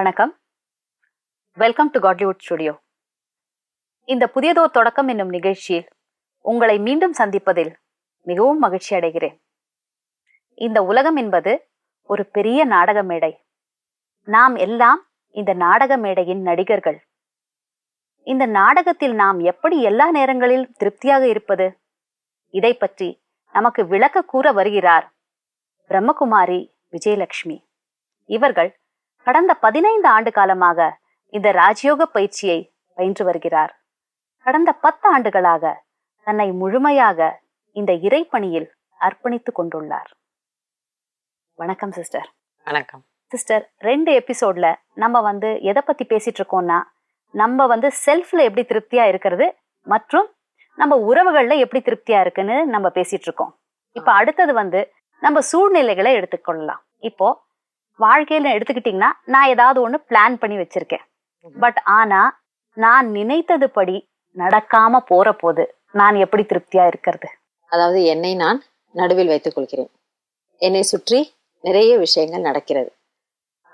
வணக்கம். Welcome to காட்லிவுட் studio இந்த புதியதோர் தொடக்கம் என்னும் நிகழ்ச்சியில் உங்களை மீண்டும் சந்திப்பதில் மிகவும் மகிழ்ச்சி அடைகிறேன். இந்த உலகம் என்பது ஒரு பெரிய நாடக மேடை. நாம் எல்லாம் இந்த நாடக மேடையின் நடிகர்கள். இந்த நாடகத்தில் நாம் எப்படி எல்லா நேரங்களில் திருப்தியாக இருப்பது? இதை பற்றி நமக்கு விளக்க கூற வருகிறார் பிரம்மகுமாரி விஜயலட்சுமி. இவர்கள் கடந்த பதினைந்து ஆண்டு காலமாக இந்த ராஜயோக பயிற்சியை பயின்று வருகிறார். கடந்த பத்து ஆண்டுகளாக தன்னை முழுமையாக இந்த இறைப்பணியில் அர்ப்பணித்துக் கொண்டுள்ளார். வணக்கம் சிஸ்டர். வணக்கம். சிஸ்டர் ரெண்டு எபிசோட்ல நம்ம வந்து எதை பத்தி பேசிட்டு இருக்கோம்னா நம்ம வந்து செல்ஃப்ல எப்படி திருப்தியா இருக்கிறது மற்றும் நம்ம உறவுகள்ல எப்படி திருப்தியா இருக்குன்னு நம்ம பேசிட்டு இருக்கோம். இப்ப அடுத்தது வந்து நம்ம சூழ்நிலைகளை எடுத்துக்கொள்ளலாம். இப்போ வாழ்க்கையில எடுத்துக்கிட்டீங்கன்னா நான் ஏதாவது ஒண்ணு பிளான் பண்ணி வச்சிருக்கேன். பட் ஆனா நான் நினைத்தது படி நடக்காம போற போது நான் எப்படி திருப்தியா இருக்கிறது? அதாவது என்னை நான் நடுவில் வைத்துக் கொள்கிறேன். என்னை சுற்றி நிறைய விஷயங்கள் நடக்கிறது.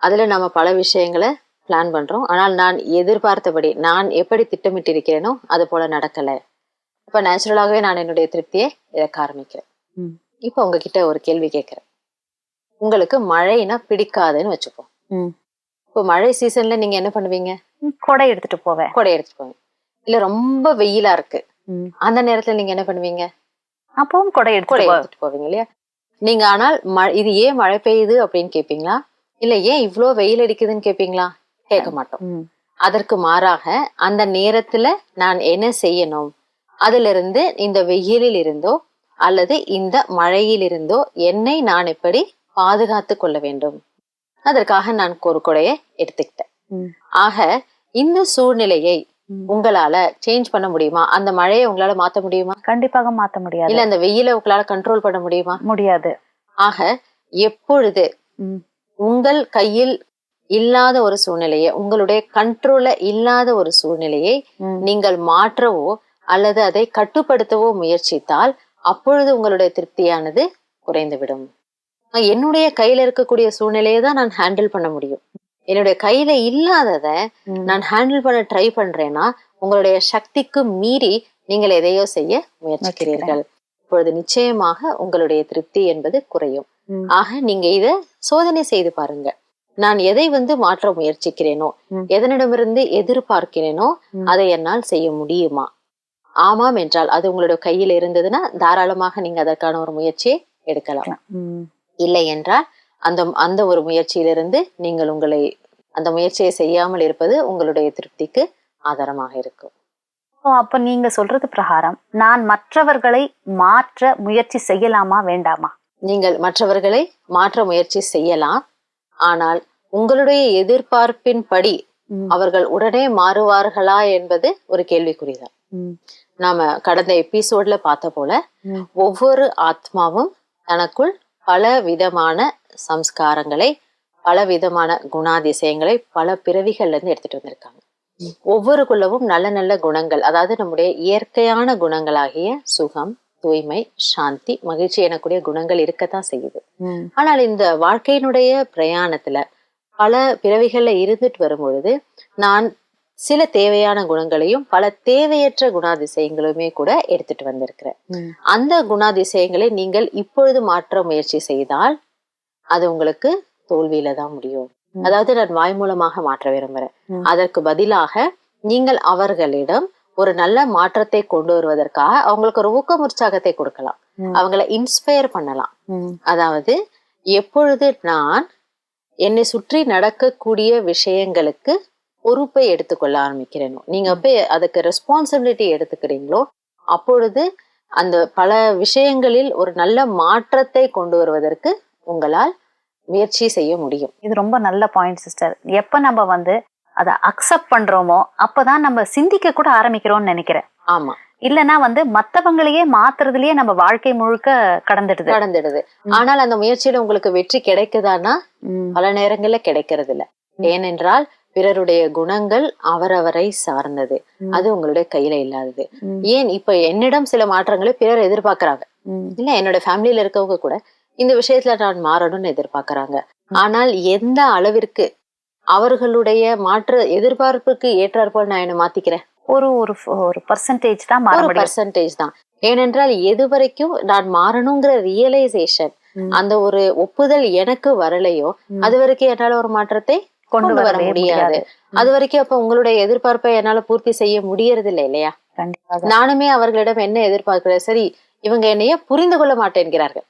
அதுல நம்ம பல விஷயங்களை பிளான் பண்றோம். ஆனால் நான் எதிர்பார்த்தபடி நான் எப்படி திட்டமிட்டிருக்கிறேனோ அது போல நடக்கல. இப்ப நேச்சுரலாகவே நான் என்னுடைய திருப்தியை இழக்க ஆரம்பிக்கிறேன். இப்ப உங்ககிட்ட ஒரு கேள்வி கேட்கிறேன். உங்களுக்கு மழைனா பிடிக்காதுன்னு வச்சுப்போம். இப்போ மழை சீசன்ல நீங்க என்ன பண்ணுவீங்க? கொடை எடுத்துட்டு போவேன். கொடை எடுத்துட்டு போவீங்க இல்ல ரொம்ப வெயிலா இருக்கு. அந்த நேரத்துல நீங்க என்ன பண்ணுவீங்க? அப்பவும் கொடை கொடை எடுத்துட்டு போவேன் போவீங்க இல்லையா? நீங்க ஆனால் இது ஏன் மழை பெய்யுது அப்படின்னு கேப்பீங்களா? இல்ல ஏன் இவ்ளோ வெயில் அடிக்குதுன்னு கேப்பீங்களா? கேட்க மாட்டோம். அதற்கு மாறாக அந்த நேரத்துல நான் என்ன செய்யணும்? அதுல இருந்து இந்த வெயிலில் இருந்தோ அல்லது இந்த மழையில் இருந்தோ என்னை நான் எப்படி பாதுகாத்து கொள்ள வேண்டும் அதற்காக நான் ஒரு கொடையை எடுத்துக்கிட்டேன். ஆக இந்த சூழ்நிலையை. உங்களால சேஞ்ச் பண்ண முடியுமா அந்த மழையை உங்களால மாத்த முடியுமா கண்டிப்பாக மாத்த முடியாது இல்ல அந்த வெயிலை உங்களால கண்ட்ரோல் பண்ண முடியுமா முடியாது ஆக எப்பொழுது. உங்கள் கையில் இல்லாத ஒரு சூழ்நிலையை உங்களுடைய கண்ட்ரோல்ல இல்லாத ஒரு சூழ்நிலையை. நீங்கள் மாற்றவோ அல்லது அதை கட்டுப்படுத்தவோ முயற்சித்தால் அப்பொழுது உங்களுடைய திருப்தியானது குறைந்துவிடும் என்னுடைய கையில இருக்கக்கூடிய சூழ்நிலையை தான் நான் ஹேண்டில் பண்ண முடியும் என்னுடைய கையில இல்லாதத. நான் ஹேண்டில் பண்ண ட்ரை பண்றேன்னா உங்களுடைய சக்திக்கு மீறி நீங்கள் எதையோ செய்ய முயற்சிக்கிறீர்கள் இப்பொழுது நிச்சயமாக உங்களுடைய திருப்தி என்பது குறையும். ஆக நீங்க இத சோதனை செய்து பாருங்க நான் எதை வந்து மாற்ற முயற்சிக்கிறேனோ. எதனிடமிருந்து எதிர்பார்க்கிறேனோ. அதை என்னால் செய்ய முடியுமா ஆமாம் என்றால் அது உங்களுடைய கையில் இருந்ததுன்னா தாராளமாக நீங்க அதற்கான ஒரு முயற்சியை எடுக்கலாம். இல்லை என்றால் அந்த அந்த ஒரு முயற்சியிலிருந்து நீங்கள் உங்களை அந்த முயற்சியை செய்யாமல் இருப்பது உங்களுடைய திருப்திக்கு ஆதாரமாக இருக்கும் அப்ப நீங்க சொல்றது பிரகாரம் நான் மற்றவர்களை மாற்ற முயற்சி செய்யலாமா வேண்டாமா நீங்கள் மற்றவர்களை மாற்ற முயற்சி செய்யலாம் ஆனால் உங்களுடைய எதிர்பார்ப்பின்படி ம். அவர்கள் உடனே மாறுவார்களா என்பது ஒரு கேள்விக்குறிதான். நாம கடந்த எபிசோட்ல பார்த்த போல. ஒவ்வொரு ஆத்மாவும் தனக்குள் பல விதமான சம்ஸ்காரங்களை பல விதமான குணாதிசயங்களை பல பிறவிகள்ல இருந்து எடுத்துட்டு வந்திருக்காங்க ம். ஒவ்வொருக்குள்ளவும் நல்ல நல்ல குணங்கள் அதாவது நம்முடைய இயற்கையான குணங்களாகிய சுகம் தூய்மை சாந்தி மகிழ்ச்சி எனக்கூடிய குணங்கள் இருக்கத்தான் செய்யுது. ஆனால் இந்த வாழ்க்கையினுடைய பிரயாணத்துல பல பிறவிகள்ல இருந்துட்டு வரும் பொழுது நான் சில தேவையான குணங்களையும் பல தேவையற்ற குணாதிசயங்களுமே கூட எடுத்துட்டு வந்திருக்கிறேன். அந்த குணாதிசயங்களை நீங்கள் இப்பொழுது மாற்ற முயற்சி செய்தால் அது உங்களுக்கு தோல்வியில தான் முடியும். அதாவது நான் வாய் மூலமாக மாற்ற விரும்புறேன். அதற்கு பதிலாக நீங்கள் அவர்களிடம் ஒரு நல்ல மாற்றத்தை கொண்டு வருவதற்காக அவங்களுக்கு ஒரு ஊக்கம் உற்சாகத்தை கொடுக்கலாம். அவங்கள இன்ஸ்பயர் பண்ணலாம். அதாவது எப்பொழுது நான் என்னை சுற்றி நடக்கக்கூடிய விஷயங்களுக்கு பொறுப்பை எடுத்துக்கொள்ள ஆரம்பிக்கிறேனோ? நீங்க அப்ப அதுக்கு ரெஸ்பான்சிபிலிட்டி எடுத்துக்கிறீங்களோ? அப்பொழுது அந்த பல விஷயங்களில் ஒரு நல்ல மாற்றத்தை கொண்டு வருவதற்கு உங்களால் முயற்சி செய்ய முடியும். இது ரொம்ப நல்ல பாயிண்ட் சிஸ்டர் எப்ப நம்ம வந்து அதை அக்செப்ட் பண்றோமோ அப்பதான் நம்ம சிந்திக்க கூட ஆரம்பிக்கிறோம்னு நினைக்கிறேன். ஆமா. இல்லனா வந்து மத்தவங்களையே மாத்துறதுலயே நம்ம வாழ்க்கை முழுக்க கடந்துடுது. நடந்துடுது ம். ஆனால் அந்த முயற்சியில உங்களுக்கு வெற்றி கிடைக்குதான்னா ம். பல நேரங்கள்ல கிடைக்கிறது இல்ல. ஏனென்றால் பிறருடைய குணங்கள் அவரவரை சார்ந்தது. அது உங்களுடைய கையில இல்லாதது. ஏன் இப்ப என்னிடம் சில மாற்றங்களை பிறர் எதிர்பார்க்கறாங்க. இல்ல என்னோட ஃபேமிலியில இருக்கவங்க கூட இந்த விஷயத்துல நான் மாறணும்னு எதிர்பார்க்கறாங்க ஆனால் எந்த அளவிற்கு அவர்களுடைய மாற்று எதிர்பார்ப்புக்கு ஏற்றாற்போல் நான் என்ன மாத்திக்கிறேன் ஒரு ஒரு ஒரு பர்சன்டேஜ் தான் ஒரு பர்சன்டேஜ் தான் ஏனென்றால் எது வரைக்கும் நான் மாறணுங்கிற ரியலைசேஷன். அந்த ஒரு ஒப்புதல் எனக்கு வரலையோ. அது வரைக்கும் என்னால ஒரு மாற்றத்தை கொண்டு வர முடியாது. அது வரைக்கும் அப்ப உங்களுடைய எதிர்பார்ப்பை என்னால பூர்த்தி செய்ய முடியறது இல்லை இல்லையா நானுமே அவர்களிடம் என்ன எதிர்பார்க்கிறேன்? சரி இவங்க என்னைய புரிந்து கொள்ள மாட்டேன்கிறார்கள்.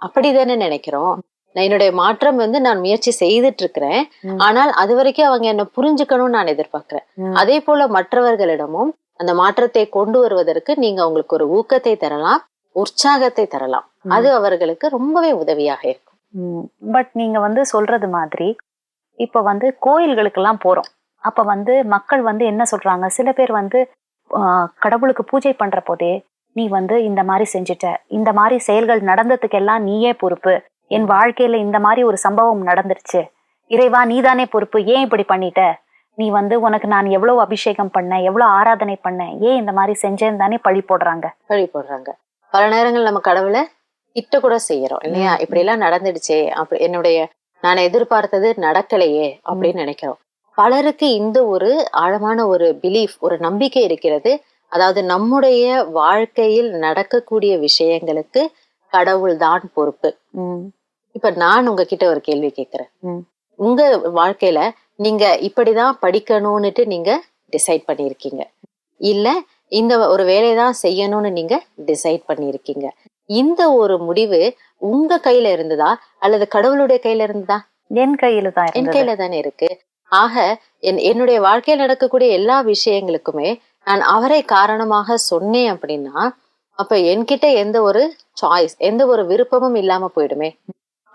அப்படிதானே நினைக்கிறோம். நான் என்னுடைய மாற்றம் வந்து நான் முயற்சி செய்துட்டு இருக்கிறேன். ஆனால் அது வரைக்கும் அவங்க என்ன புரிஞ்சுக்கணும்னு நான் எதிர்பார்க்கிறேன். அதே போல மற்றவர்களிடமும் அந்த மாற்றத்தை கொண்டு வருவதற்கு நீங்க அவங்களுக்கு ஒரு ஊக்கத்தை தரலாம் உற்சாகத்தை தரலாம். அது அவர்களுக்கு ரொம்பவே உதவியாக இருக்கும். பட் நீங்க வந்து சொல்றது மாதிரி இப்ப வந்து கோயில்களுக்கெல்லாம் போறோம். அப்ப வந்து மக்கள் வந்து என்ன சொல்றாங்க? சில பேர் வந்து கடவுளுக்கு பூஜை பண்ற போதே நீ வந்து இந்த மாதிரி செஞ்சுட்ட. இந்த மாதிரி செயல்கள் நடந்ததுக்கெல்லாம் நீயே பொறுப்பு. என் வாழ்க்கையில இந்த மாதிரி ஒரு சம்பவம் நடந்துருச்சு. இறைவா நீதானே பொறுப்பு. ஏன் இப்படி பண்ணிட்ட? நீ வந்து உனக்கு நான் எவ்வளவு அபிஷேகம் பண்ணேன் எவ்வளவு ஆராதனை பண்ணேன் ஏன் இந்த மாதிரி செஞ்சேன்னு தானே பழி போடுறாங்க. வழி போடுறாங்க. பல நேரங்கள் நம்ம கடவுளை திட்ட கூட செய்யறோம் இல்லையா. இப்படி எல்லாம் நடந்துடுச்சே. அப்படி என்னுடைய நான் எதிர்பார்த்தது நடக்கலையே அப்படின்னு நினைக்கிறோம். பலருக்கு இந்த ஒரு ஆழமான ஒரு பிலீஃப் ஒரு நம்பிக்கை இருக்கிறது. அதாவது நம்முடைய வாழ்க்கையில் நடக்கக்கூடிய விஷயங்களுக்கு கடவுள் தான் பொறுப்பு. இப்ப நான் உங்ககிட்ட ஒரு கேள்வி கேட்கிறேன். உங்க வாழ்க்கையில நீங்க இப்படிதான் படிக்கணும்னுட்டு நீங்க டிசைட் பண்ணியிருக்கீங்க. இல்ல இந்த ஒரு வேலையை தான் செய்யணும்னு நீங்க டிசைட் பண்ணியிருக்கீங்க. இந்த ஒரு முடிவு உங்க கையில இருந்ததா? அல்லது கடவுளுடைய கையில இருந்ததா? என் கையில தான் என் கையில தானே இருக்கு. ஆக என் என்னுடைய வாழ்க்கையில் நடக்கக்கூடிய எல்லா விஷயங்களுக்குமே நான் அவரை காரணமாக சொன்னேன் அப்படின்னா அப்ப என்கிட்ட எந்த ஒரு சாய்ஸ் எந்த ஒரு விருப்பமும் இல்லாம போயிடுமே.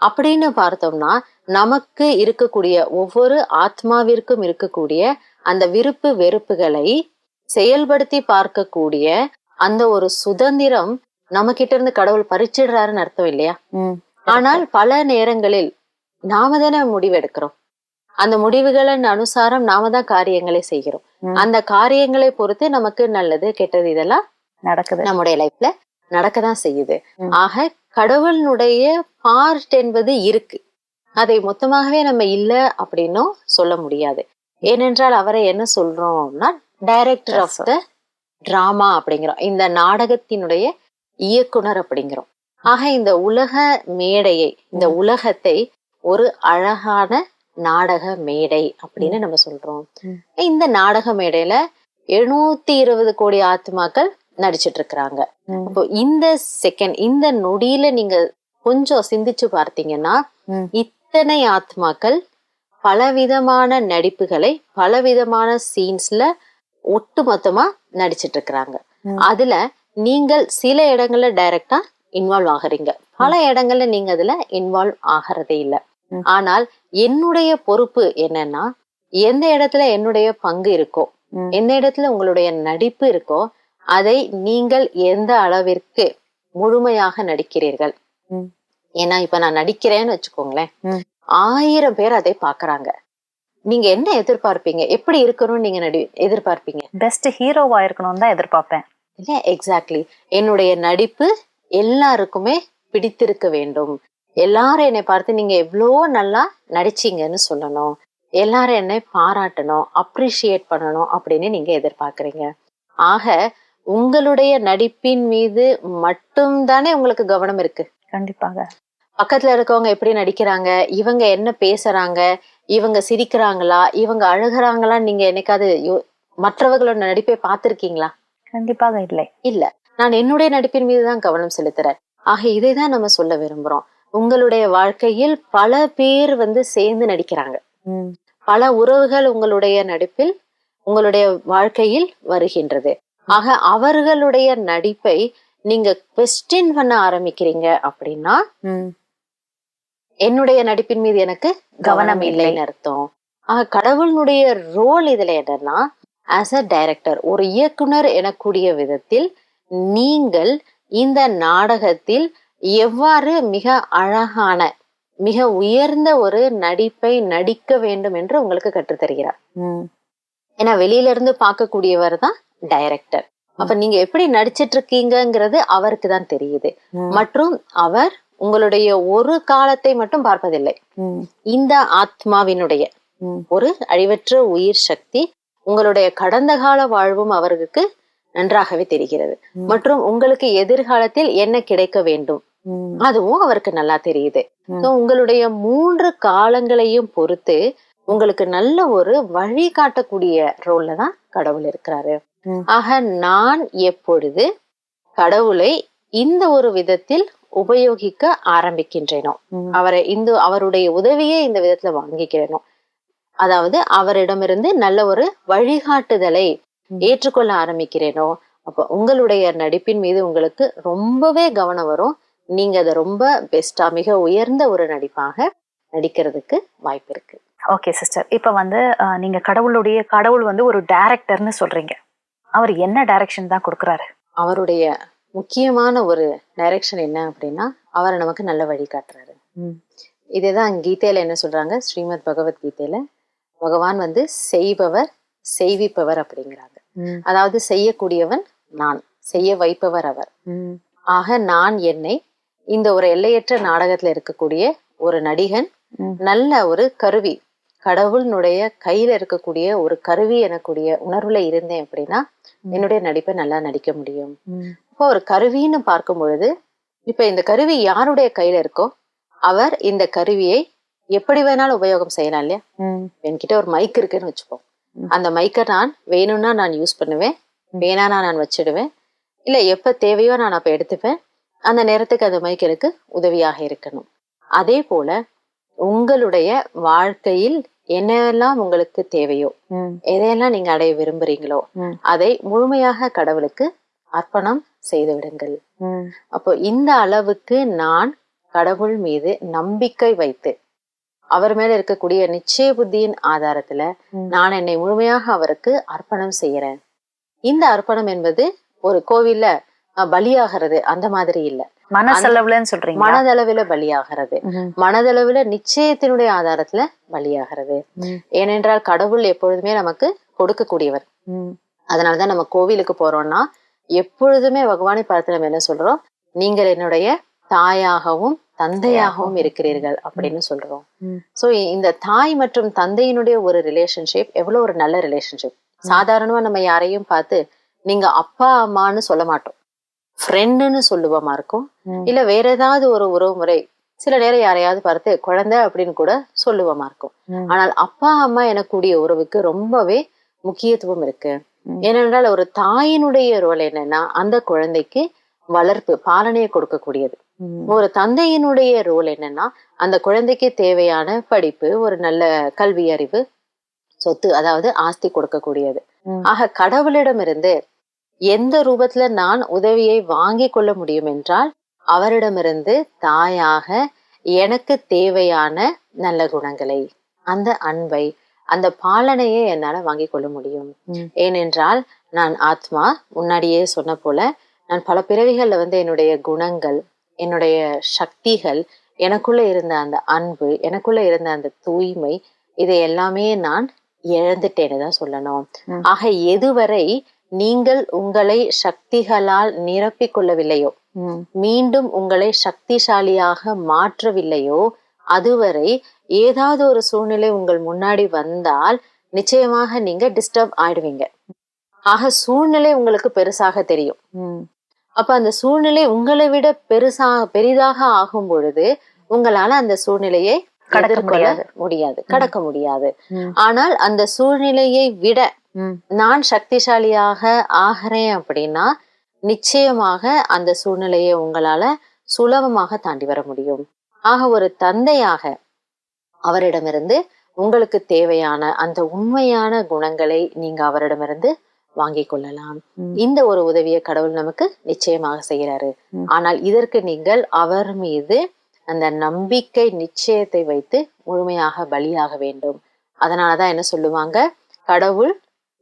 அப்படின்னு பார்த்தோம்னா நமக்கு இருக்கக்கூடிய ஒவ்வொரு ஆத்மாவிற்கும் இருக்கக்கூடிய அந்த விருப்பு வெறுப்புகளை செயல்படுத்தி பார்க்கக்கூடிய அந்த ஒரு சுதந்திரம் நம்ம கிட்ட இருந்து கடவுள் பறிச்சிடுறாருன்னு அர்த்தம் இல்லையா? ஆனால் பல நேரங்களில் நாம தானே முடிவெடுக்கிறோம். அந்த முடிவுகளின் அனுசாரம் நாம தான் காரியங்களை செய்கிறோம். அந்த காரியங்களை பொறுத்து நமக்கு நல்லது கெட்டது இதெல்லாம் நடக்குது. நம்முடைய லைஃப்ல நடக்கதான் செய்யுது. ஆக கடவுளினுடைய பார்ட் என்பது இருக்கு. அதை மொத்தமாகவே நம்ம இல்ல அப்படின்னும் சொல்ல முடியாது. ஏனென்றால் அவரை என்ன சொல்றோம்னா டைரக்டர் ஆஃப் த டிராமா அப்படிங்கிறோம். இந்த நாடகத்தினுடைய இயக்குனர் அப்படிங்கிறோம். ஆக இந்த உலக மேடையை இந்த உலகத்தை ஒரு அழகான நாடக மேடை அப்படின்னு நம்ம சொல்றோம். இந்த நாடக மேடையில எழுநூத்தி இருபது கோடி ஆத்மாக்கள் நடிச்சிட்டு இருக்கிறாங்க. அப்போ இந்த செகண்ட் இந்த நொடியில நீங்க கொஞ்சம் சிந்திச்சு பார்த்தீங்கன்னா இத்தனை ஆத்மாக்கள் பலவிதமான நடிப்புகளை பலவிதமான சீன்ஸ்ல ஒட்டுமொத்தமா நடிச்சிட்டு இருக்கிறாங்க. அதுல நீங்கள் சில இடங்கள்ல டைரக்டா இன்வால்வ் ஆகுறீங்க. பல இடங்கள்ல நீங்க அதுல இன்வால்வ் ஆகிறதே இல்ல. ஆனால் என்னுடைய பொறுப்பு என்னன்னா எந்த இடத்துல என்னுடைய பங்கு இருக்கோ எந்த இடத்துல உங்களுடைய நடிப்பு இருக்கோ அதை நீங்கள் எந்த அளவிற்கு முழுமையாக நடிக்கிறீர்கள். ஏன்னா இப்ப நான் நடிக்கிறேன்னு வச்சுக்கோங்களேன். ஆயிரம் பேர் அதை பாக்குறாங்க. நீங்க என்ன எதிர்பார்ப்பீங்க? எப்படி இருக்கணும்னு நீங்க நடி எதிர்பார்ப்பீங்க? பெஸ்ட் ஹீரோவா இருக்கணும்னு தான் எதிர்பார்ப்பேன். இல்ல? எக்ஸாக்ட்லி என்னுடைய நடிப்பு எல்லாருக்குமே பிடித்திருக்க வேண்டும். எல்லாரும் என்னை பார்த்து நீங்க எவ்வளோ நல்லா நடிச்சீங்கன்னு சொல்லணும். எல்லாரும் என்னை பாராட்டணும் அப்ரிஷியேட் பண்ணணும் அப்படின்னு நீங்க எதிர்பார்க்கறீங்க. ஆக உங்களுடைய நடிப்பின் மீது மட்டும்தானே உங்களுக்கு கவனம் இருக்கு? கண்டிப்பாக. பக்கத்துல இருக்கவங்க எப்படி நடிக்கிறாங்க? இவங்க என்ன பேசுறாங்க? இவங்க சிரிக்கிறாங்களா? இவங்க அழுகுறாங்களா? நீங்க என்னைக்காவது மற்றவர்களோட நடிப்பை பார்த்திருக்கீங்களா? கண்டிப்பாக இல்லை. இல்ல. நான் என்னுடைய நடிப்பின் மீது தான் கவனம் செலுத்துறேன். ஆக இதை தான் நம்ம சொல்ல விரும்புறோம். உங்களுடைய வாழ்க்கையில் பல பேர் வந்து சேர்ந்து நடிக்கிறாங்க. பல உறவுகள் உங்களுடைய நடிப்பில் உங்களுடைய வாழ்க்கையில் வருகின்றது. ஆக அவர்களுடைய நடிப்பை நீங்க கொஸ்டின் பண்ண ஆரம்பிக்கிறீங்க அப்படின்னா என்னுடைய நடிப்பின் மீது எனக்கு கவனம் இல்லைன்னு அர்த்தம். ஆக கடவுளுடைய ரோல் இதுல என்னன்னா ஆஸ் அ டைரக்டர் ஒரு இயக்குனர் எனக்கூடிய விதத்தில் நீங்கள் இந்த நாடகத்தில் எவ்வாறு மிக அழகான மிக உயர்ந்த ஒரு நடிப்பை நடிக்க வேண்டும் என்று உங்களுக்கு கற்றுத்தருகிறார் ஏன்னா வெளியில இருந்து பார்க்கக்கூடியவர் தான் டைரக்டர் அப்ப நீங்க எப்படி நடிச்சிட்டு இருக்கீங்கங்கிறது அவருக்கு தான் தெரியுது. மற்றும் அவர் உங்களுடைய ஒரு காலத்தை மட்டும் பார்ப்பதில்லை. இந்த ஆத்மாவினுடைய. ஒரு அழிவற்ற உயிர் சக்தி உங்களுடைய கடந்த கால வாழ்வும் அவருக்கு நன்றாகவே தெரிகிறது. மற்றும் உங்களுக்கு எதிர்காலத்தில் என்ன கிடைக்க வேண்டும். அதுவும் அவருக்கு நல்லா தெரியுது உங்களுடைய மூன்று காலங்களையும் பொறுத்து உங்களுக்கு நல்ல ஒரு வழி காட்டக்கூடிய ரோல்ல தான் கடவுள் இருக்கிறாரு. ஆக நான் எப்பொழுது கடவுளை இந்த ஒரு விதத்தில் உபயோகிக்க ஆரம்பிக்கின்றேனோ. அவரை இந்த அவருடைய உதவியை இந்த விதத்துல வாங்கிக்கிறேனோ அதாவது அவரிடமிருந்து நல்ல ஒரு வழிகாட்டுதலை. ஏற்றுக்கொள்ள ஆரம்பிக்கிறேனோ அப்ப உங்களுடைய நடிப்பின் மீது உங்களுக்கு ரொம்பவே கவனம் வரும். நீங்க அதை ரொம்ப பெஸ்டா மிக உயர்ந்த ஒரு நடிப்பாக நடிக்கிறதுக்கு வாய்ப்பு இருக்கு. ஓகே சிஸ்டர் இப்ப வந்து நீங்க கடவுளுடைய கடவுள் வந்து ஒரு டைரக்டர்னு சொல்றீங்க. அவர் என்ன டைரக்ஷன் தான் கொடுக்கறாரு? அவருடைய முக்கியமான ஒரு டைரக்ஷன் என்ன அப்படின்னா அவரை நமக்கு நல்ல வழி காட்டுறாரு. இதேதான் கீதையில என்ன சொல்றாங்க? ஸ்ரீமத் பகவத்கீதையில பகவான் வந்து செய்பவர் செய்விப்பவர் அப்படிங்கிறாங்க. அதாவது செய்யக்கூடியவன் நான் செய்ய வைப்பவர் அவர். ஆக நான் என்னை இந்த ஒரு எல்லையற்ற நாடகத்துல இருக்கக்கூடிய ஒரு நடிகன். நல்ல ஒரு கருவி கடவுளினுடைய கையில இருக்கக்கூடிய ஒரு கருவி எனக்கூடிய உணர்வுல இருந்தேன் அப்படின்னா. என்னுடைய நடிப்பை நல்லா நடிக்க முடியும். இப்போ ஒரு கருவின்னு பார்க்கும் பொழுது இப்ப இந்த கருவி யாருடைய கையில இருக்கோ அவர் இந்த கருவியை எப்படி வேணாலும் உபயோகம் செய்யலாம் இல்லையா? என்கிட்ட ஒரு மைக் இருக்குன்னு வச்சுப்போம். அந்த மைக்கை நான் வேணும்னா நான் யூஸ் பண்ணுவேன். வேணானா நான் வச்சிடுவேன். இல்ல எப்ப தேவையோ நான் அப்ப எடுத்துப்பேன். அந்த நேரத்துக்கு அந்த மைக் எனக்கு உதவியாக இருக்கணும். அதே போல உங்களுடைய வாழ்க்கையில் என்னெல்லாம் உங்களுக்கு தேவையோ எதையெல்லாம் நீங்க அடைய விரும்புறீங்களோ. அதை முழுமையாக கடவுளுக்கு அர்ப்பணம் செய்து விடுங்கள். அப்போ இந்த அளவுக்கு நான் கடவுள் மீது நம்பிக்கை வைத்து அவர் மேல இருக்கக்கூடிய நிச்சய புத்தியின் ஆதாரத்துல. நான் என்னை முழுமையாக அவருக்கு அர்ப்பணம் செய்யறேன். இந்த அர்ப்பணம் என்பது ஒரு கோவில்ல பலியாகிறது அந்த மாதிரி இல்ல. மனசளவுலன்னு சொல்றீங்க மனதளவுல பலியாகிறது. மனதளவுல நிச்சயத்தினுடைய ஆதாரத்துல பலியாகிறது. ஏனென்றால் கடவுள் எப்பொழுதுமே நமக்கு கொடுக்கக்கூடியவர். அதனாலதான் நம்ம கோவிலுக்கு போறோம்னா எப்பொழுதுமே பகவானை பார்த்து நம்ம என்ன சொல்றோம்? நீங்கள் என்னுடைய தாயாகவும் தந்தையாகவும் இருக்கிறீர்கள் அப்படின்னு சொல்றோம். சோ இந்த தாய் மற்றும் தந்தையினுடைய ஒரு ரிலேஷன்ஷிப் எவ்வளவு ஒரு நல்ல ரிலேஷன்ஷிப் சாதாரணமா நம்ம யாரையும் பார்த்து நீங்க அப்பா அம்மான்னு சொல்ல மாட்டோம். ஃப்ரெண்டுன்னு சொல்லுவோமா இருக்கும்? இல்ல வேற ஏதாவது ஒரு உறவு முறை சில நேரம் யாரையாவது பார்த்து குழந்தை அப்படின்னு கூட சொல்லுவோமா இருக்கும்? ஆனால் அப்பா அம்மா எனக்கூடிய உறவுக்கு ரொம்பவே முக்கியத்துவம் இருக்கு. ஏனென்றால் ஒரு தாயினுடைய ரோல் என்னன்னா அந்த குழந்தைக்கு வளர்ப்பு பாலனையை கொடுக்கக்கூடியது. ஒரு தந்தையினுடைய ரோல் என்னன்னா அந்த குழந்தைக்கு தேவையான படிப்பு ஒரு நல்ல கல்வி அறிவு சொத்து அதாவது ஆஸ்தி கொடுக்கக்கூடியது. ஆக கடவுளிடமிருந்து எந்த ரூபத்துல நான் உதவியை வாங்கி கொள்ள முடியும் என்றால் அவரிடமிருந்து தாயாக எனக்கு தேவையான நல்ல குணங்களை அந்த அன்பை அந்த பாலனையை என்னால வாங்கி கொள்ள முடியும். ஏனென்றால் நான் ஆத்மா முன்னாடியே சொன்ன போல நான் பல பிறவிகள்ல வந்து என்னுடைய குணங்கள் என்னுடைய சக்திகள் எனக்குள்ள இருந்த அந்த அன்பு எனக்குள்ள இருந்த அந்த தூய்மை இதை எல்லாமே நான் இழந்துட்டேன்னு தான் சொல்லணும். ஆக எதுவரை நீங்கள் உங்களை சக்திகளால் நிரப்பிக் கொள்ளவில்லையோ மீண்டும் உங்களை சக்திசாலியாக மாற்றவில்லையோ அதுவரை ஏதாவது ஒரு சூழ்நிலை உங்கள் முன்னாடி வந்தால் நிச்சயமாக நீங்க டிஸ்டர்ப் ஆயிடுவீங்க. ஆக சூழ்நிலை உங்களுக்கு பெருசாக தெரியும். அப்ப அந்த சூழ்நிலை உங்களை விட பெருசா பெரிதாக ஆகும் பொழுது உங்களால அந்த சூழ்நிலையை கடக்க முடியாது. முடியாது. கடக்க முடியாது. ஆனால் அந்த சூழ்நிலையை விட நான் சக்திசாலியாக ஆகிறேன் அப்படின்னா நிச்சயமாக அந்த சூழ்நிலையை உங்களால சுலபமாக தாண்டி வர முடியும். ஆக ஒரு தந்தையாக அவரிடமிருந்து உங்களுக்கு தேவையான அந்த உண்மையான குணங்களை நீங்க அவரிடமிருந்து வாங்கிக் கொள்ளலாம். இந்த ஒரு உதவியை கடவுள் நமக்கு நிச்சயமாக செய்கிறாரு. ஆனால் இதற்கு நீங்கள் அவர் மீது அந்த நம்பிக்கை நிச்சயத்தை வைத்து முழுமையாக பலியாக வேண்டும். அதனாலதான் என்ன சொல்லுவாங்க? கடவுள்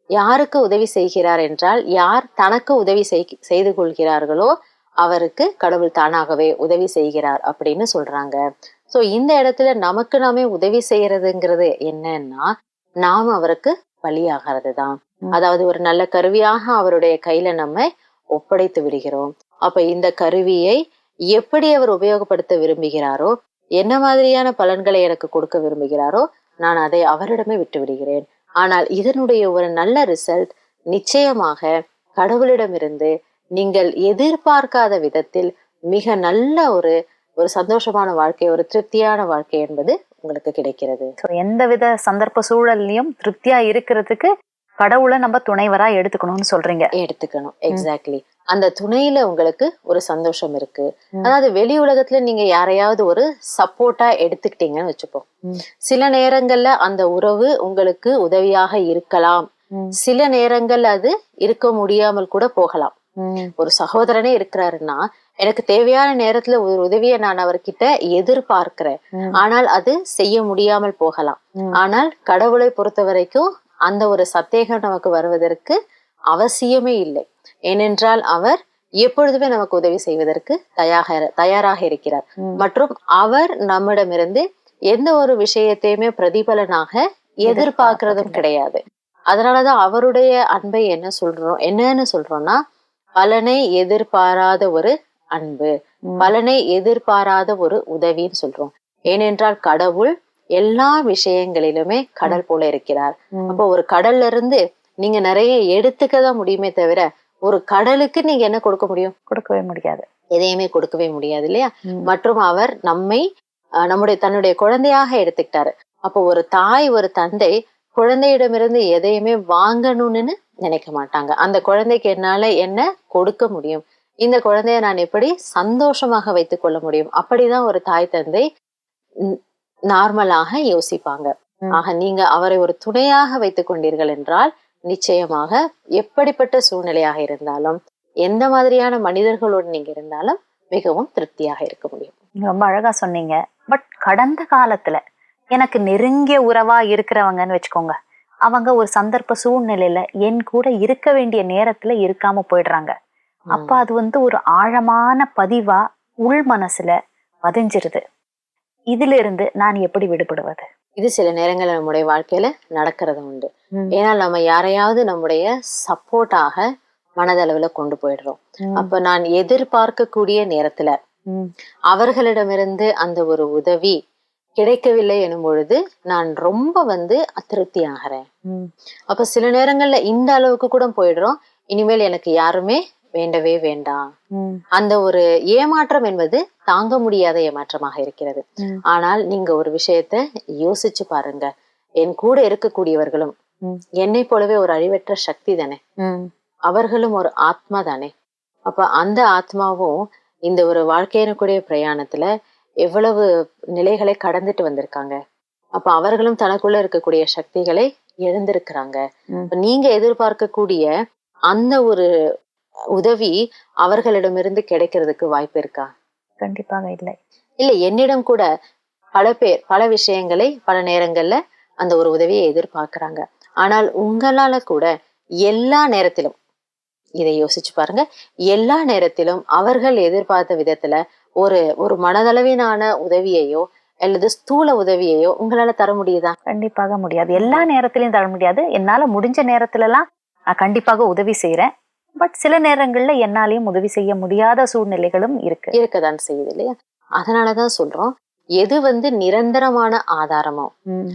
யாருக்கு உதவி செய்கிறார் என்றால் யார் தனக்கு உதவி செய்- செய்து கொள்கிறார்களோ அவருக்கு கடவுள் தானாகவே உதவி செய்கிறார் அப்படின்னு சொல்றாங்க. சோ இந்த இடத்துல நமக்கு நாமே உதவி செய்யறதுங்கிறது என்னன்னா நாம் அவருக்கு பலியாகிறது தான். அதாவது ஒரு நல்ல கருவியாக அவருடைய கையில நம்ம ஒப்படைத்து விடுகிறோம். அப்ப இந்த கருவியை எப்படி அவர் உபயோகப்படுத்த விரும்புகிறாரோ என்ன மாதிரியான பலன்களை எனக்கு கொடுக்க விரும்புகிறாரோ நான் அதை அவரிடமே விட்டு விடுகிறேன். ஆனால் இதனுடைய ஒரு நல்ல ரிசல்ட் நிச்சயமாக கடவுளிடமிருந்து நீங்கள் எதிர்பார்க்காத விதத்தில் மிக நல்ல ஒரு ஒரு சந்தோஷமான வாழ்க்கை ஒரு திருப்தியான வாழ்க்கை என்பது உங்களுக்கு கிடைக்கிறது. எந்தவித சந்தர்ப்ப சூழல்லையும் திருப்தியா இருக்கிறதுக்கு கடவுளை நம்ம துணைவரா எடுத்துக்கணும்னு சொல்றீங்க. எடுத்துக்கணும். எக்ஸாக்ட்லி அந்த துணையில உங்களுக்கு ஒரு சந்தோஷம் இருக்கு. அதாவது வெளி உலகத்துல நீங்க யாரையாவது ஒரு சப்போர்ட்டா எடுத்துக்கிட்டீங்கன்னு வச்சுப்போம். சில நேரங்கள்ல அந்த உறவு உங்களுக்கு உதவியாக இருக்கலாம். சில நேரங்கள் அது இருக்க முடியாமல் கூட போகலாம். ஒரு சகோதரனே இருக்கிறாருன்னா எனக்கு தேவையான நேரத்துல ஒரு உதவியை நான் அவர்கிட்ட எதிர்பார்க்கிறேன். ஆனால் அது செய்ய முடியாமல் போகலாம். ஆனால் கடவுளை பொறுத்த வரைக்கும் அந்த ஒரு சந்தேகம் நமக்கு வருவதற்கு அவசியமே இல்லை. ஏனென்றால் அவர் எப்பொழுதுமே நமக்கு உதவி செய்வதற்கு தயாராக தயாராக இருக்கிறார். மற்றும் அவர் நம்மிடமிருந்து எந்த ஒரு விஷயத்தையுமே பிரதிபலனாக எதிர்பார்க்கிறதும் கிடையாது. அதனாலதான் அவருடைய அன்பை என்ன சொல்றோம் என்னன்னு சொல்றோம்னா பலனை எதிர்பாராத ஒரு அன்பு. பலனை எதிர்பாராத ஒரு உதவின்னு சொல்றோம். ஏனென்றால் கடவுள் எல்லா விஷயங்களிலுமே கடல் போல இருக்கிறார். அப்போ ஒரு கடல்ல இருந்து நீங்க நிறைய எடுத்துக்க தான் முடியுமே தவிர ஒரு கடலுக்கு நீங்க என்ன கொடுக்க முடியும்? கொடுக்கவே முடியாது. எதையுமே கொடுக்கவே முடியாது இல்லையா. மற்றும் அவர் நம்மை நம்முடைய தன்னுடைய குழந்தையாக எடுத்துக்கிட்டாரு. அப்போ ஒரு தாய் ஒரு தந்தை குழந்தையிடமிருந்து எதையுமே வாங்கணும்னு நினைக்க மாட்டாங்க. அந்த குழந்தைக்கு என்னால என்ன கொடுக்க முடியும்? இந்த குழந்தைய நான் எப்படி சந்தோஷமாக வைத்துக் கொள்ள முடியும்? அப்படிதான் ஒரு தாய் தந்தை நார்மலாக யோசிப்பாங்க. ஆக நீங்க அவரை ஒரு துணையாக வைத்துக் கொண்டீர்கள் என்றால் நிச்சயமாக எப்படிப்பட்ட சூழ்நிலையாக இருந்தாலும் எந்த மாதிரியான மனிதர்களோடு நீங்க இருந்தாலும் மிகவும் திருப்தியாக இருக்க முடியும். நீங்க ரொம்ப அழகா சொன்னீங்க. பட் கடந்த காலத்துல எனக்கு நெருங்கிய உறவா இருக்கிறவங்கன்னு வச்சுக்கோங்க. அவங்க ஒரு சந்தர்ப்ப சூழ்நிலையில என் கூட இருக்க வேண்டிய நேரத்துல இருக்காம போயிடுறாங்க. அப்ப அது வந்து ஒரு ஆழமான பதிவா உள் மனசுல பதிஞ்சிருது. இதுல இருந்து நான் எப்படி விடுபடுவது? இது சில நேரங்கள்ல நம்முடைய வாழ்க்கையில நடக்கிறது உண்டு. ஏன்னா நம்ம யாரையாவது நம்முடைய சப்போர்ட்டாக மனதளவுல கொண்டு போயிடுறோம். அப்ப நான் எதிர்பார்க்கக்கூடிய நேரத்துல. அவர்களிடமிருந்து அந்த ஒரு உதவி கிடைக்கவில்லை எனும் பொழுது நான் ரொம்ப வந்து அதிருப்தி ஆகிறேன். அப்ப சில நேரங்கள்ல இந்த அளவுக்கு கூட போயிடுறோம். இனிமேல் எனக்கு யாருமே வேண்டவே வேண்டாம். அந்த ஒரு ஏமாற்றம் என்பது தாங்க முடியாத ஏமாற்றமாக இருக்கிறது. ஆனால் நீங்க ஒரு விஷயத்த யோசிச்சு பாருங்க என் கூட இருக்கக்கூடியவர்களும். என்னை போலவே ஒரு அழிவற்ற சக்தி தானே. அவர்களும் ஒரு ஆத்மா தானே அப்ப அந்த ஆத்மாவும் இந்த ஒரு வாழ்க்கையினுடைய பிரயாணத்துல எவ்வளவு நிலைகளை கடந்துட்டு வந்திருக்காங்க அப்ப அவர்களும் தனக்குள்ள இருக்கக்கூடிய சக்திகளை எழுந்திருக்கிறாங்க நீங்க எதிர்பார்க்கக்கூடிய அந்த ஒரு உதவி அவர்களிடமிருந்து கிடைக்கிறதுக்கு வாய்ப்பு இருக்கா? கண்டிப்பாக இல்லை. இல்ல என்னிடம் கூட பல பேர் பல விஷயங்களை பல நேரங்கள்ல அந்த ஒரு உதவியை எதிர்பார்க்கறாங்க. ஆனால் உங்களால கூட எல்லா நேரத்திலும் இதை யோசிச்சு பாருங்க எல்லா நேரத்திலும் அவர்கள் எதிர்பார்த்த விதத்துல ஒரு ஒரு மனதளவிலான உதவியையோ அல்லது ஸ்தூல உதவியையோ உங்களால தர முடியுதா? கண்டிப்பாக முடியாது. எல்லா நேரத்திலையும் தர முடியாது. என்னால முடிஞ்ச நேரத்துல எல்லாம் கண்டிப்பாக உதவி செய்யறேன் பட் சில நேரங்கள்ல என்னாலையும் உதவி செய்ய முடியாத சூழ்நிலைகளும் இருக்கு இருக்கதான் செய்யுது இல்லையா அதனாலதான் சொல்றோம் எது வந்து நிரந்தரமான ஆதாரமோ.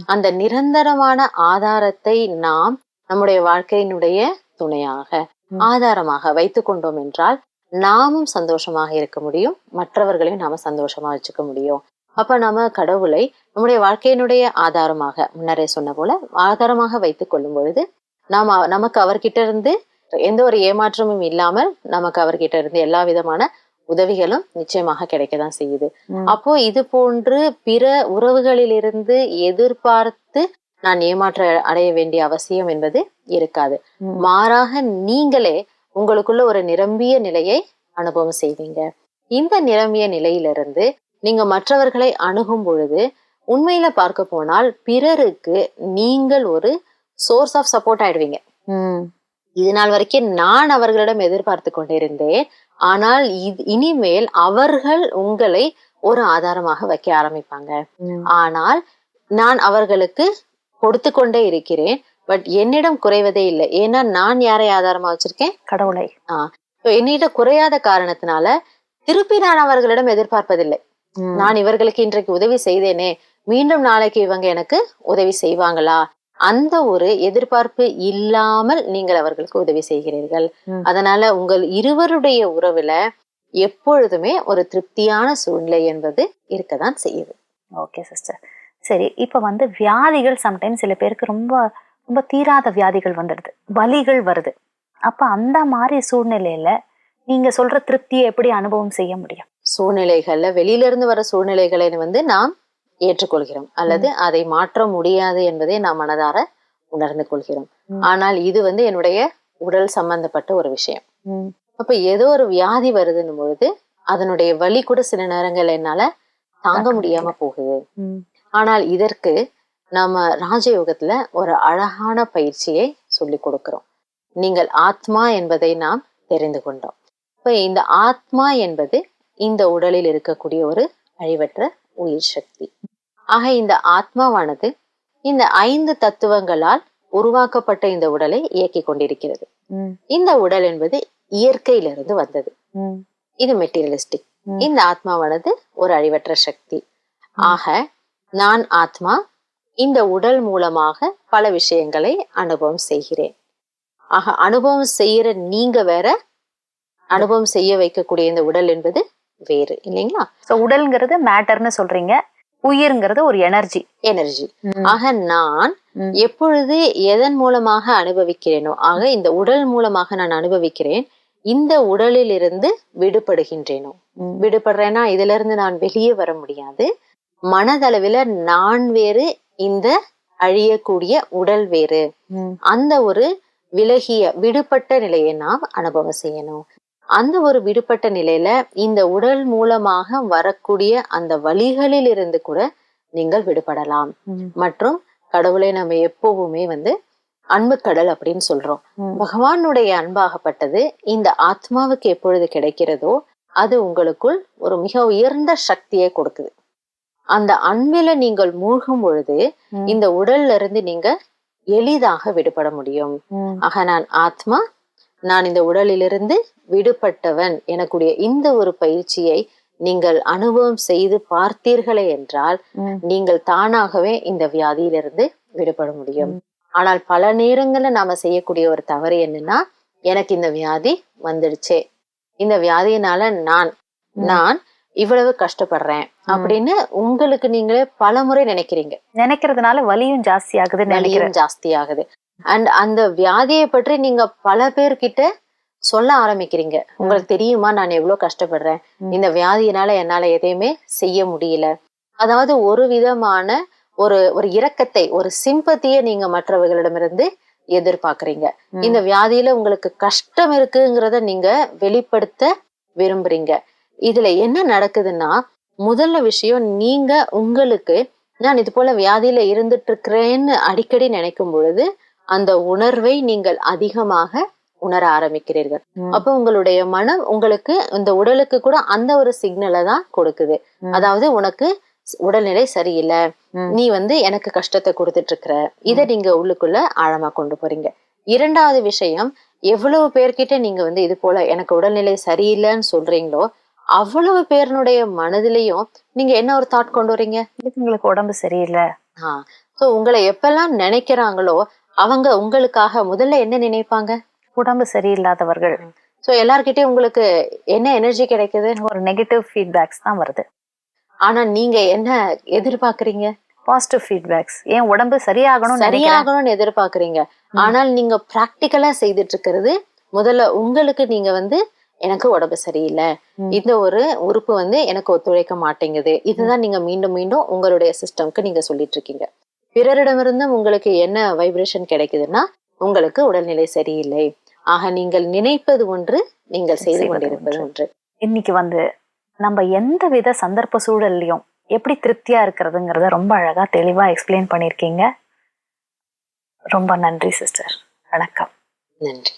அந்த நிரந்தரமான ஆதாரத்தை நாம் நம்முடைய வாழ்க்கையினுடைய துணையாக. ஆதாரமாக வைத்துக் கொண்டோம் என்றால் நாமும் சந்தோஷமாக இருக்க முடியும் மற்றவர்களையும் நாம சந்தோஷமா வச்சுக்க முடியும் அப்ப நாம கடவுளை நம்முடைய வாழ்க்கையினுடைய ஆதாரமாக முன்னரே சொன்ன போல ஆதாரமாக வைத்துக் கொள்ளும் பொழுது நாம நமக்கு அவர்கிட்ட இருந்து எந்த ஒரு ஏமாற்றமும் இல்லாமல் நமக்கு அவர்கிட்ட இருந்து எல்லா விதமான உதவிகளும் நிச்சயமாக கிடைக்கதான் செய்யுது ம். அப்போ இது போன்று பிற உறவுகளிலிருந்து எதிர்பார்த்து நான் ஏமாற்ற அடைய வேண்டிய அவசியம் என்பது இருக்காது. மாறாக நீங்களே உங்களுக்குள்ள ஒரு நிரம்பிய நிலையை அனுபவம் செய்வீங்க இந்த நிரம்பிய நிலையிலிருந்து நீங்க மற்றவர்களை அணுகும் பொழுது உண்மையில பார்க்க போனால் பிறருக்கு நீங்கள் ஒரு சோர்ஸ் ஆஃப் சப்போர்ட் ஆயிடுவீங்க. இது நாள் வரைக்கும் நான் அவர்களிடம் எதிர்பார்த்து கொண்டிருந்தேன். ஆனால் இது இனிமேல் அவர்கள் உங்களை ஒரு ஆதாரமாக வைக்க ஆரம்பிப்பாங்க. ஆனால் நான் அவர்களுக்கு கொடுத்து கொண்டே இருக்கிறேன். பட் என்னிடம் குறைவதே இல்லை. ஏன்னா நான் யாரை ஆதாரமா வச்சிருக்கேன்? கடவுளை. So, என்னிடம் குறையாத காரணத்தினால திருப்பி நான் அவர்களிடம் எதிர்பார்ப்பதில்லை. நான் இவர்களுக்கு இன்றைக்கு உதவி செய்தேனே. மீண்டும் நாளைக்கு இவங்க எனக்கு உதவி செய்வாங்களா? அந்த ஒரு எதிர்பார்ப்பு இல்லாமல் நீங்கள் அவர்களுக்கு உதவி செய்கிறீர்கள். அதனால உங்கள் இருவருடைய உறவுல எப்பொழுதுமே ஒரு திருப்தியான சூழ்நிலை என்பது இருக்கதான் செய்யுது. ஓகே சிஸ்டர் சரி இப்ப வந்து வியாதிகள் சம்டைம்ஸ் சில பேருக்கு ரொம்ப ரொம்ப தீராத வியாதிகள் வந்துடுது. வலிகள் வருது. அப்ப அந்த மாதிரி சூழ்நிலையில நீங்க சொல்ற திருப்தியை எப்படி அனுபவம் செய்ய முடியும்? சூழ்நிலைகள்ல வெளியில இருந்து வர சூழ்நிலைகளை வந்து நாம் ஏற்றுக்கொள்கிறோம். அல்லது அதை மாற்ற முடியாது என்பதை நாம் மனதார உணர்ந்து கொள்கிறோம். ஆனால் இது வந்து என்னுடைய உடல் சம்பந்தப்பட்ட ஒரு விஷயம். அப்ப ஏதோ ஒரு வியாதி வருதுன்னும் பொழுது அதனுடைய வலி கூட சில நேரங்கள் என்னால தாங்க முடியாம போகுது. ஆனால் இதற்கு நாம ராஜயோகத்துல ஒரு அழகான பயிற்சியை சொல்லி கொடுக்கிறோம். நீங்கள் ஆத்மா என்பதை நாம் தெரிந்து கொண்டோம். இப்ப இந்த ஆத்மா என்பது இந்த உடலில் இருக்கக்கூடிய ஒரு அழிவற்ற உயிர் சக்தி. ஆக இந்த ஆத்மாவானது இந்த ஐந்து தத்துவங்களால் உருவாக்கப்பட்ட இந்த உடலை இயக்கிக் கொண்டிருக்கிறது. இந்த உடல் என்பது இயற்கையிலிருந்து வந்தது. இது மெட்டீரியலிஸ்டிக். இந்த ஆத்மாவானது ஒரு அழிவற்ற சக்தி. ஆக நான் ஆத்மா இந்த உடல் மூலமாக பல விஷயங்களை அனுபவம் செய்கிறேன். ஆக அனுபவம் செய்யற நீங்க வேற அனுபவம் செய்ய வைக்கக்கூடிய இந்த உடல் என்பது வேறு இல்லைங்களா? உடல்ங்கிறது மேட்டர்னு சொல்றீங்க. உயிர்ங்கிறது ஒரு எனர்ஜி எனர்ஜி ஆக நான். எப்பொழுது எதன் மூலமாக அனுபவிக்கிறேனோ ஆக இந்த உடல் மூலமாக நான் அனுபவிக்கிறேன் இந்த உடலில் இருந்து விடுபடுகின்றேனோ விடுபடுறேன்னா இதுல இருந்து நான் வெளியே வர முடியாது. மனதளவில நான் வேறு இந்த அழியக்கூடிய உடல் வேறு. அந்த ஒரு விலகிய விடுபட்ட நிலையை நாம் அனுபவம் செய்யணும். அந்த ஒரு விடுபட்ட நிலையில இந்த உடல் மூலமாக வரக்கூடிய அந்த வழிகளில் இருந்து கூட நீங்கள் விடுபடலாம். மற்றும் கடவுளை நம்ம எப்பவுமே வந்து அன்பு கடல் அப்படின்னு சொல்றோம். பகவானுடைய அன்பாகப்பட்டது இந்த ஆத்மாவுக்கு எப்பொழுது கிடைக்கிறதோ அது உங்களுக்குள் ஒரு மிக உயர்ந்த சக்தியை கொடுக்குது. அந்த அன்பில நீங்கள் மூழ்கும் பொழுது இந்த உடல்ல இருந்து நீங்க எளிதாக விடுபட முடியும். ஆக நான் ஆத்மா நான் இந்த உடலிலிருந்து விடுபட்டவன் எனக்குடைய இந்த ஒரு பயிற்சியை நீங்கள் அனுபவம் செய்து பார்த்தீர்களே என்றால் நீங்கள் தானாகவே இந்த வியாதியிலிருந்து விடுபட முடியும். ஆனால் பல நேரங்கள்ல நாம செய்யக்கூடிய ஒரு தவறு என்னன்னா எனக்கு இந்த வியாதி வந்துடுச்சே. இந்த வியாதியினால நான் நான் இவ்வளவு கஷ்டப்படுறேன் அப்படின்னு உங்களுக்கு நீங்களே பலமுறை நினைக்கிறீங்க. நினைக்கிறதுனால வலியும் ஜாஸ்தி நினைக்கிறேன் வலியும் ஜாஸ்தி ஆகுது. அண்ட் அந்த வியாதியை பற்றி நீங்க பல பேர்கிட்ட சொல்ல ஆரம்பிக்கிறீங்க. உங்களுக்கு தெரியுமா நான் எவ்வளவு கஷ்டப்படுறேன். இந்த வியாதியினால என்னால எதையுமே செய்ய முடியல. அதாவது ஒரு விதமான ஒரு ஒரு இரக்கத்தை ஒரு சிம்பத்தியை நீங்க மற்றவர்களிடமிருந்து எதிர்பார்க்கறீங்க. இந்த வியாதியில உங்களுக்கு கஷ்டம் இருக்குங்கிறத நீங்க வெளிப்படுத்த விரும்புறீங்க. இதுல என்ன நடக்குதுன்னா முதல்ல விஷயம் நீங்க உங்களுக்கு நான் இது போல வியாதியில இருந்துட்டு இருக்கிறேன்னு அடிக்கடி நினைக்கும் பொழுது அந்த உணர்வை நீங்கள் அதிகமாக உணர ஆரம்பிக்கிறீர்கள். அப்ப உங்களுடைய மனம் உங்களுக்கு இந்த உடலுக்கு கூட அந்த ஒரு சிக்னலை தான் கொடுக்குது. அதாவது உனக்கு ஸ்- உடல்நிலை சரியில்லை. நீ வந்து எனக்கு கஷ்டத்தை கொடுத்துட்டு இருக்கிற இத நீங்க உள்ளுக்குள்ள ஆழமா கொண்டு போறீங்க. இரண்டாவது விஷயம் எவ்வளவு பேர்கிட்ட நீங்க வந்து இது போல எனக்கு உடல்நிலை சரியில்லைன்னு சொல்றீங்களோ அவ்வளவு பேருனுடைய மனதிலையும் நீங்க என்ன ஒரு தாட் கொண்டு வரீங்க உங்களுக்கு உடம்பு சரியில்லை? ஆஹ் சோ உங்களை எப்பெல்லாம் நினைக்கிறாங்களோ அவங்க உங்களுக்காக முதல்ல என்ன நினைப்பாங்க? உடம்பு சரியில்லாதவர்கள். சோ எல்லார்கிட்டயும் உங்களுக்கு என்ன எனர்ஜி கிடைக்குது? ஒரு நெகட்டிவ் ஃபீட்பேக்ஸ் தான் வருது. ஆனா நீங்க என்ன எதிர்பார்க்கறீங்க? பாசிட்டிவ் ஃபீட்பேக்ஸ் ஏன் உடம்பு சரியாகணும் சரியாகணும்னு எதிர்பார்க்கறீங்க. ஆனால் நீங்க பிராக்டிக்கலா செய்துட்டு இருக்கிறது முதல்ல உங்களுக்கு நீங்க வந்து எனக்கு உடம்பு சரியில்லை. இந்த ஒரு உறுப்பு வந்து எனக்கு ஒத்துழைக்க மாட்டேங்குது. இதுதான் நீங்க மீண்டும் மீண்டும் உங்களுடைய சிஸ்டம்க்கு நீங்க சொல்லிட்டு இருக்கீங்க பிறரிடமிருந்து உங்களுக்கு என்ன வைப்ரேஷன் கிடைக்குதுன்னா உங்களுக்கு உடல்நிலை சரியில்லை. ஆக நீங்கள் நினைப்பது ஒன்று நீங்கள் செய்து கொண்டிருப்பது ஒன்று. ஒன்று. இன்னைக்கு வந்து நம்ம எந்த வித சந்தர்ப்ப சூழல்லையும் எப்படி திருப்தியா இருக்கிறதுங்கிறத ரொம்ப அழகா தெளிவா எக்ஸ்பிளைன் பண்ணியிருக்கீங்க. ரொம்ப நன்றி சிஸ்டர் வணக்கம். நன்றி.